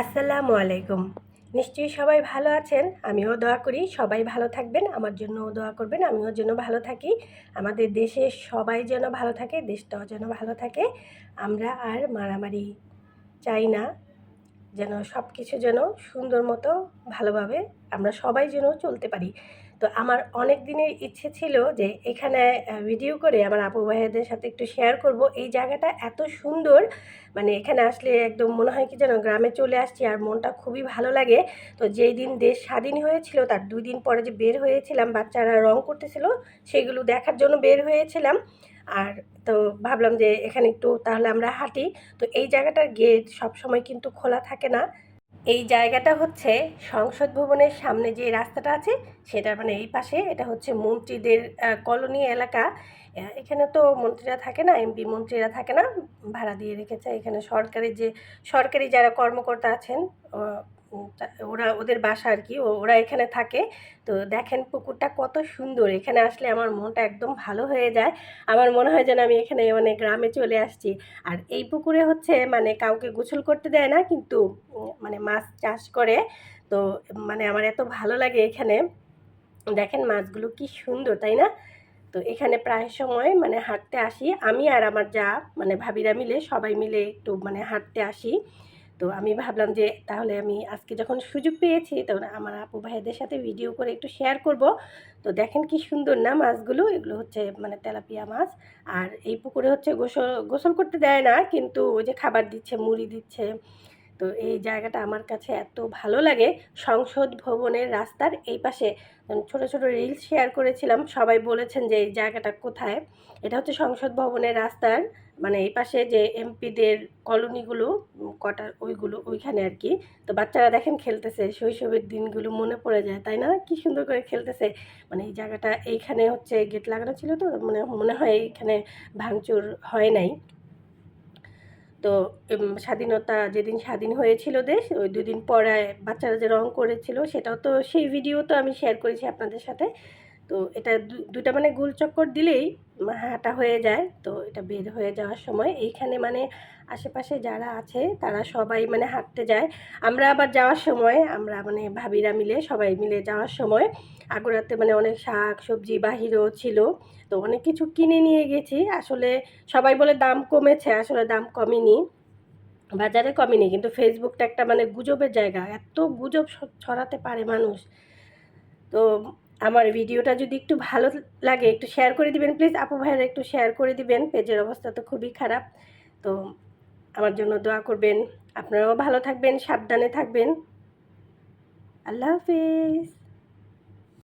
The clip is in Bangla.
আসসালামু আলাইকুম। নিশ্চয়ই সবাই ভালো আছেন? আমিও দোয়া করি, সবাই ভালো থাকবেন, আমার জন্যও দোয়া করবেন, আমিও যেন ভালো থাকি। আমাদের দেশে সবাই যেন ভালো থাকে, দেশটাও যেন ভালো থাকে। আমরা আর মারামারি চাই না। যেন সব কিছু যেন সুন্দর মতো ভালোভাবে আমরা সবাই যেন চলতে পারি। তো আমার অনেক দিনের ইচ্ছে ছিল যে এখানে ভিডিও করে আমার আপু ভাইয়াদের সাথে একটু শেয়ার করব। এই জায়গাটা এত সুন্দর মানে এখানে আসলে একদম মনে হয় কি যেন গ্রামে চলে আসছি আর মনটা খুবই ভালো লাগে। তো যেই দিন দেশ স্বাধীন হয়েছিল, তার দুই দিন পরে যে বের হয়েছিলাম, বাচ্চারা রং করতেছিল, সেগুলো দেখার জন্য বের হয়েছিলাম। আর তো ভাবলাম যে এখানে একটু তাহলে আমরা হাঁটি। তো এই জায়গাটার গেট সবসময় কিন্তু খোলা থাকে না। এই জায়গাটা হচ্ছে সংসদ ভবনের সামনে যে রাস্তাটা আছে সেটার মানে এই পাশে, এটা হচ্ছে মন্ত্রীদের কলোনি এলাকা। এখানে তো মন্ত্রীরা থাকে না, এমপি মন্ত্রীরা থাকে না, ভাড়া দিয়ে রেখেছে। এখানে সরকারি যে, সরকারি যারা কর্মকর্তা আছেন ওরা, ওদের বাসা আর কি ওরা এখানে থাকে। তো দেখেন পুকুরটা কত সুন্দর। এখানে আসলে আমার মনটা একদম ভালো হয়ে যায়। আমার মনে হয় যেন আমি এখানে মানে গ্রামে চলে আসছি। আর এই পুকুরে হচ্ছে মানে কাউকে গোসল করতে দেয় না, কিন্তু মানে মাছ চাষ করে। তো মানে আমার এত ভালো লাগে এখানে। দেখেন মাছগুলো কি সুন্দর, তাই না? তো এখানে প্রায় সময় মানে হাঁটতে আসি। আমি আর আমার যা মানে ভাবিরা মিলে সবাই মিলে একটু মানে হাঁটতে আসি। তো আমি ভাবলাম যে তাহলে আমি আজকে যখন সুযোগ পেয়েছি, তখন আমার আপু ভাইদের সাথে ভিডিও করে একটু শেয়ার করব। তো দেখেন কি সুন্দর না মাছগুলো? এগুলো হচ্ছে মানে তেলাপিয়া মাছ। আর এই পুকুরে হচ্ছে গোসল গোসল করতে দেয় না, কিন্তু ওই যে খাবার দিচ্ছে, মুড়ি দিচ্ছে। তো এই জায়গাটা আমার কাছে এত ভালো লাগে। সংসদ ভবনের রাস্তার এই পাশে ছোট ছোট রিলস শেয়ার করেছিলাম। সবাই বলেছেন যে এই জায়গাটা কোথায়? এটা হচ্ছে সংসদ ভবনের রাস্তার মানে এই পাশে যে এমপিদের কলোনিগুলো কটার ওইগুলো ওইখানে আর কি তো বাচ্চারা দেখেন খেলতেছে শৈশবের দিনগুলো মনে পড়ে যায় তাই না? কি সুন্দর করে খেলতেছে। মানে এই জায়গাটা এইখানে হচ্ছে গেট লাগানো ছিল তো মানে মনে হয় এইখানে ভাঙচুর হয় নাই। তো স্বাধীনতা যেদিন স্বাধীন হয়েছিল দেশ, ওই দুদিন পরে বাচ্চারা যে রং করেছিল, সেটাও তো সেই ভিডিও তো আমি শেয়ার করেছি আপনাদের সাথে। তো এটা দুটা মানে গোল চক্কর দিলেই হাঁটা হয়ে যায়। তো এটা বের হয়ে যাওয়ার সময় এইখানে মানে আশেপাশে যারা আছে তারা সবাই মানে হাঁটতে যায়। আমরা আবার যাওয়ার সময়, আমরা মানে ভাবিরা মিলে, সবাই মিলে যাওয়ার সময় আগুরাতে মানে অনেক শাক সবজি বাহিরও ছিল। তো অনেক কিছু কিনে নিয়ে গেছি। আসলে সবাই বলে দাম কমেছে, আসলে দাম কমেনি। বাজারে কমেনি, কিন্তু ফেসবুকটা একটা মানে গুজবের জায়গা। এত গুজব ছড়াতে পারে মানুষ। তো আমার ভিডিওটা যদি একটু ভালো লাগে, একটু শেয়ার করে দিবেন প্লিজ আপু ভাইয়ের একটু শেয়ার করে দিবেন। পেজের অবস্থা তো খুবই খারাপ। তো আমার জন্য দোয়া করবেন। আপনারাও ভালো থাকবেন, সাবধানে থাকবেন। আল্লাহ হাফিজ।